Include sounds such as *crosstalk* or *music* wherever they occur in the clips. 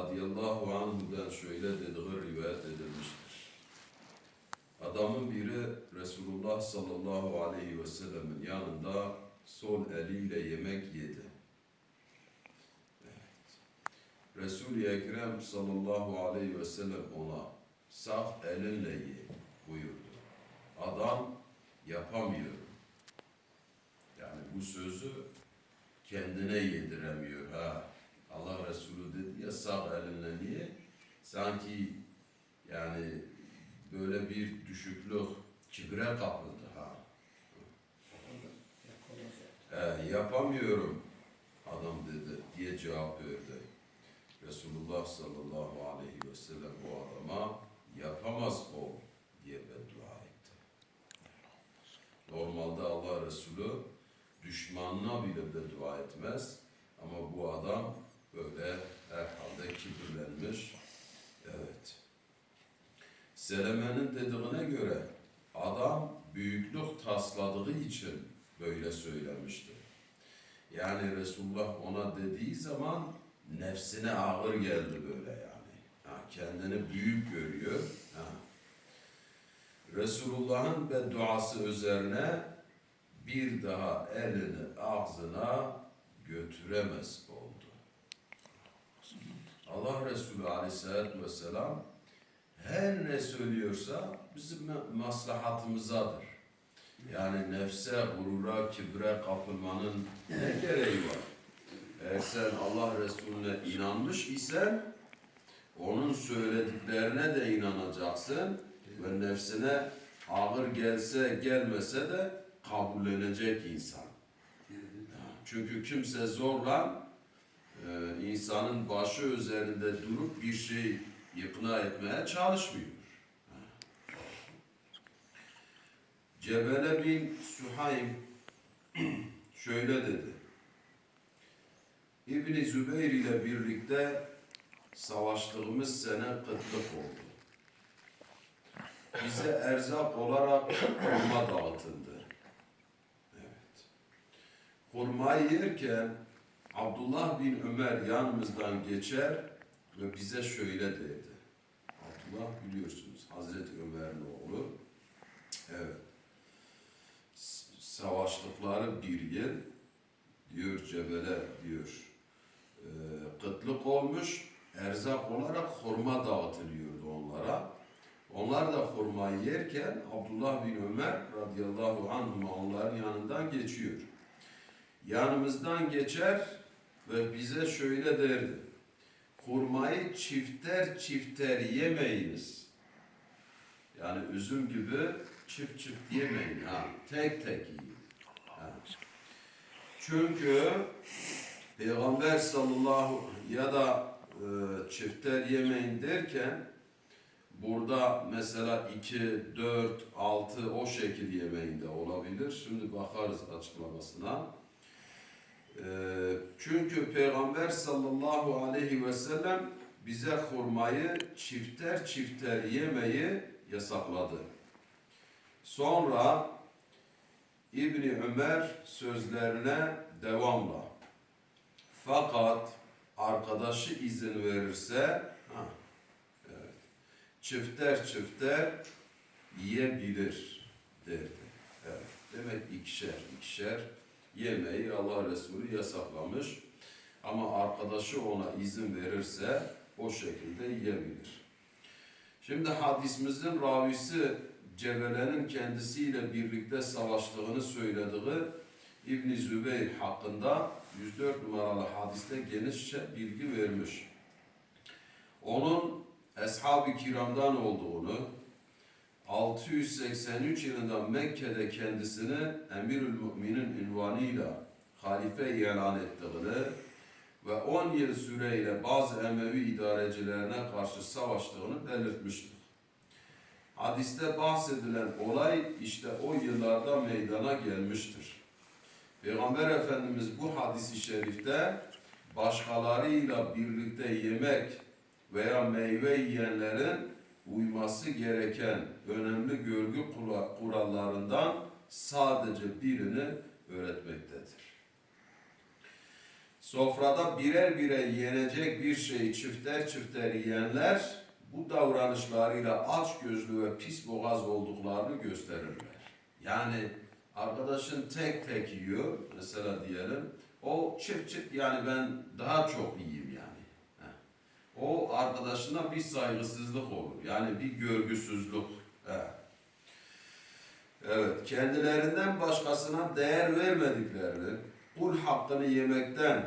radıyallahu anhu'dan şöyle dediği rivayet edilmiştir. Adamın biri Resulullah sallallahu aleyhi ve sellemin yanında sol eliyle yemek yedi. Evet. Resul-i Ekrem sallallahu aleyhi ve sellem ona sağ elinle ye buyurdu. Adam yapamıyor. Yani bu sözü kendine yediremiyor ha. Allah Resulü dedi ya sağ elinle niye? Sanki yani böyle bir düşüklük kibre kapıldı ha. E, yapamıyorum adam dedi diye cevap verdi. Resulullah sallallahu aleyhi ve sellem o adama yapamaz ol diye beddua etti. Normalde Allah Resulü düşmanına bile beddua etmez. Ama bu adam böyle herhalde kibirlenmiş. Evet. Seleme'nin dediğine göre adam büyüklük tasladığı için böyle söylemişti. Yani Resulullah ona dediği zaman nefsine ağır geldi böyle yani. Ha, kendini büyük görüyor. Ha. Resulullah'ın bedduası üzerine bir daha elini ağzına götüremez oldu. Allah Resulü Aleyhisselatü Vesselam her ne söylüyorsa bizim maslahatımızadır. Yani nefse, gurura, kibre kapılmanın ne gereği var? Eğer sen Allah Resulüne inanmış isen onun söylediklerine de inanacaksın ve nefsine ağır gelse gelmese de kabullenecek insan. Çünkü kimse zorla e, insanın başı üzerinde durup bir şey ikna etmeye çalışmıyor. Cebele bin Sühaym *clears throat* şöyle dedi. İbni Zübeyir ile birlikte savaştığımız sene kıtlık oldu. Bize erzak olarak hurma dağıtıldı. Evet. Hurmayı yerken Abdullah bin Ömer yanımızdan geçer ve bize şöyle derdi. Abdullah biliyorsunuz Hazreti Ömer'in oğlu. Evet. Savaştıkları bir yıl diyor Cebele diyor e, kıtlık olmuş erzak olarak hurma dağıtılıyordu onlara. Onlar da hurmayı yerken Abdullah bin Ömer radıyallahu anh onların yanından geçiyor. Yanımızdan geçer ve bize şöyle derdi. Hurmayı çifter çifter yemeyiniz. Yani üzüm gibi çift çift yemeyin. Ha, tek tek yiyin. Ha. Çünkü Peygamber sallallahu ya da e, çifter yemeyin derken burada mesela 2, 4, 6 o şekil yemeğinde olabilir. Şimdi bakarız açıklamasına. E, çünkü Peygamber sallallahu aleyhi ve sellem bize hurmayı çifter çifter yemeyi yasakladı. Sonra İbni Ömer sözlerine devamla. Fakat arkadaşı izin verirse ha, evet, çifter çifter yiyebilir derdi. Evet, demek ikişer ikişer yemeği Allah Resulü yasaklamış. Ama arkadaşı ona izin verirse o şekilde yiyebilir. Şimdi hadisimizin ravisi Cebele'nin kendisiyle birlikte savaştığını söylediği İbn Zübeyir hakkında 104 numaralı hadiste genişçe bilgi vermiş. Onun Ashab-ı Kiram'dan olduğunu, 683 yılında Mekke'de kendisini Emirül Mü'minin ünvanıyla halife ilan ettiğini ve 10 yıl süreyle bazı Emevi idarecilerine karşı savaştığını belirtmiştir. Hadiste bahsedilen olay işte o yıllarda meydana gelmiştir. Peygamber Efendimiz bu hadisi şerifte başkalarıyla birlikte yemek veya meyve yiyenlerin uyması gereken önemli görgü kura- kurallarından sadece birini öğretmektedir. Sofrada birer birer yenecek bir şeyi çifter çifter yiyenler bu davranışlarıyla aç gözlü ve pis boğaz olduklarını gösterirler. Yani arkadaşın tek tek yiyor mesela diyelim o çift çift yani ben daha çok yiyeyim yani. O arkadaşına bir saygısızlık olur. Yani bir görgüsüzlük. Evet, kendilerinden başkasına değer vermediklerini, kul hakkını yemekten,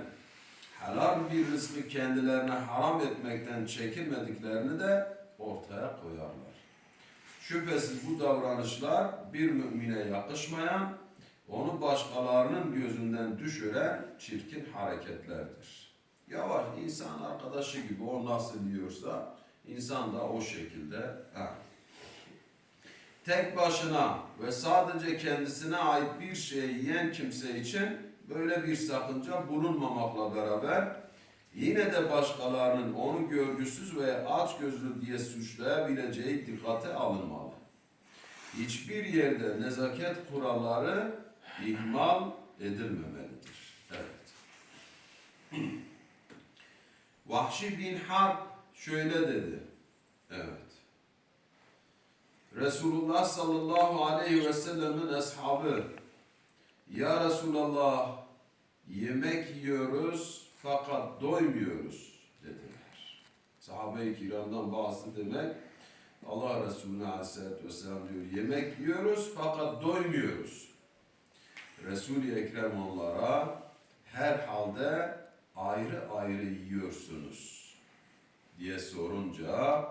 helal bir rızkı kendilerine haram etmekten çekinmediklerini de ortaya koyarlar. Şüphesiz bu davranışlar bir mümine yakışmayan, onu başkalarının gözünden düşüren çirkin hareketlerdir. Yavaş insan arkadaşı gibi o nasıl yiyorsa insan da o şekilde ha. Tek başına ve sadece kendisine ait bir şey yiyen kimse için böyle bir sakınca bulunmamakla beraber yine de başkalarının onu görgüsüz veya aç gözlü diye suçlayabileceği dikkate alınmalı. Hiçbir yerde nezaket kuralları ihmal edilmemelidir. Evet. Vahşi bin Harp şöyle dedi. Evet. Resulullah sallallahu aleyhi ve sellemin ashabı Ya Resulallah yemek yiyoruz fakat doymuyoruz dediler. Sahabe-i kiramdan bazı demek Allah Resulü aleyhissalatü vesselam diyor yemek yiyoruz fakat doymuyoruz. Resul-i Ekrem onlara herhalde ayrı ayrı yiyorsunuz diye sorunca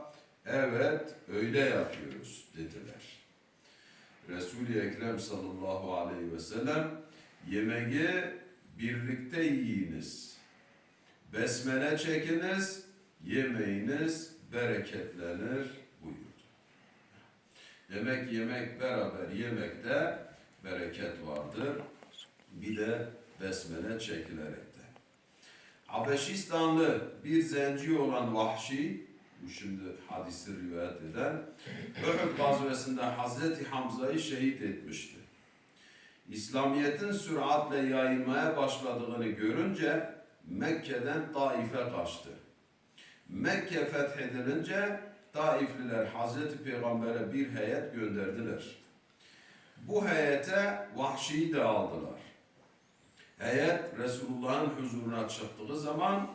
evet öyle yapıyoruz dediler. Resul-i Ekrem sallallahu aleyhi ve sellem yemeği birlikte yiyiniz. Besmele çekiniz, yemeğiniz bereketlenir buyurdu. Demek yemek beraber yemekte bereket vardır. Bir de besmele çekilerekte. Habeşistanlı bir zenci olan Vahşi, bu şimdi hadisi rivayet eden, Uhud gazvesinde Hazreti Hamza'yı şehit etmişti. İslamiyet'in süratle yayılmaya başladığını görünce Mekke'den Taif'e kaçtı. Mekke fethedilince Taifliler Hazreti Peygamber'e bir heyet gönderdiler. Bu heyete Vahşi'yi de aldılar. Heyet Resulullah'ın huzuruna çıktığı zaman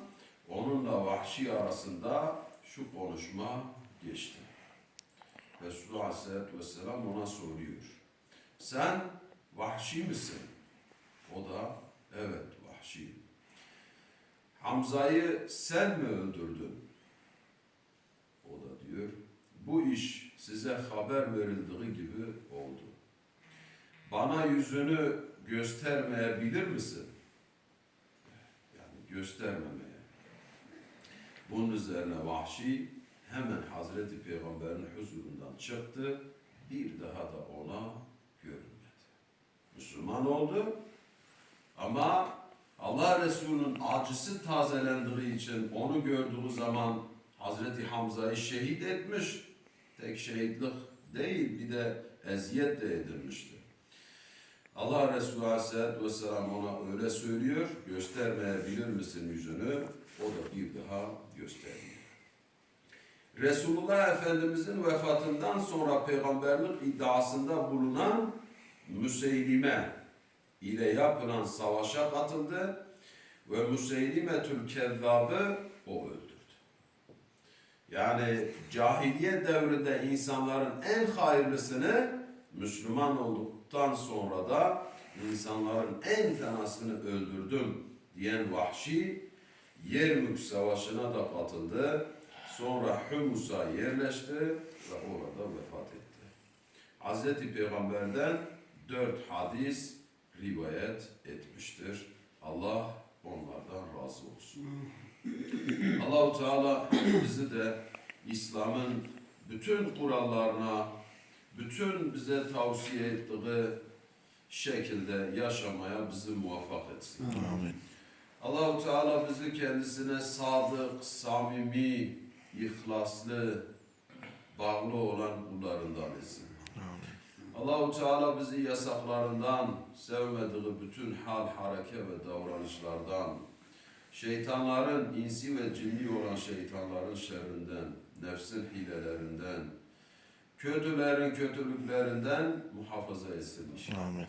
onunla Vahşi arasında şu konuşma geçti. Resulullah Aleyhisselatü Vesselam ona soruyor. Sen Vahşi misin? O da evet Vahşi. Hamza'yı sen mi öldürdün? O da diyor bu iş size haber verildiği gibi oldu. Bana yüzünü göstermeyebilir misin? Yani göstermemeye. Bunun üzerine Vahşi hemen Hazreti Peygamber'in huzurundan çıktı. Bir daha da ona görünmedi. Müslüman oldu ama Allah Resulü'nün acısı tazelendiği için onu gördüğü zaman Hazreti Hamza'yı şehit etmiş. Tek şehitlik değil bir de eziyet de edilmişti. Allah Resulü Aleyhisselatü Vesselam ona öyle söylüyor, göstermeyebilir misin yüzünü? O da bir daha göstermiyor. Resulullah Efendimizin vefatından sonra peygamberlik iddiasında bulunan Müseylime ile yapılan savaşa katıldı ve Müseylimetül Kezzab'ı o öldürdü. Yani cahiliye devrinde insanların en hayırlısını Müslüman olduktan sonra da insanların en fenasını öldürdüm diyen Vahşi Yermük Savaşı'na da katıldı. Sonra Humus'a yerleşti ve orada vefat etti. Hz. Peygamber'den dört hadis rivayet etmiştir. Allah onlardan razı olsun. Allahu Teala bizi de İslam'ın bütün kurallarına, bütün bize tavsiye ettiği şekilde yaşamaya bizi muvaffak etsin. Amin. Allahu Teala bizi kendisine sadık, samimi, ihlaslı, bağlı olan kullarından etsin. Amin. Allahu Teala bizi yasaklarından, sevmediği bütün hal, hareke ve davranışlardan, şeytanların, insi ve cinni olan şeytanların şerrinden, nefsin hilelerinden, kötülerin kötülüklerinden muhafaza etsin inşallah. Amin.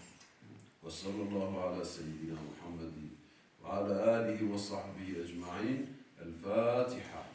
Ve sallallahu ala seyyidina Muhammedin ve ala alihi ve sahbihi ecma'in. El Fatiha.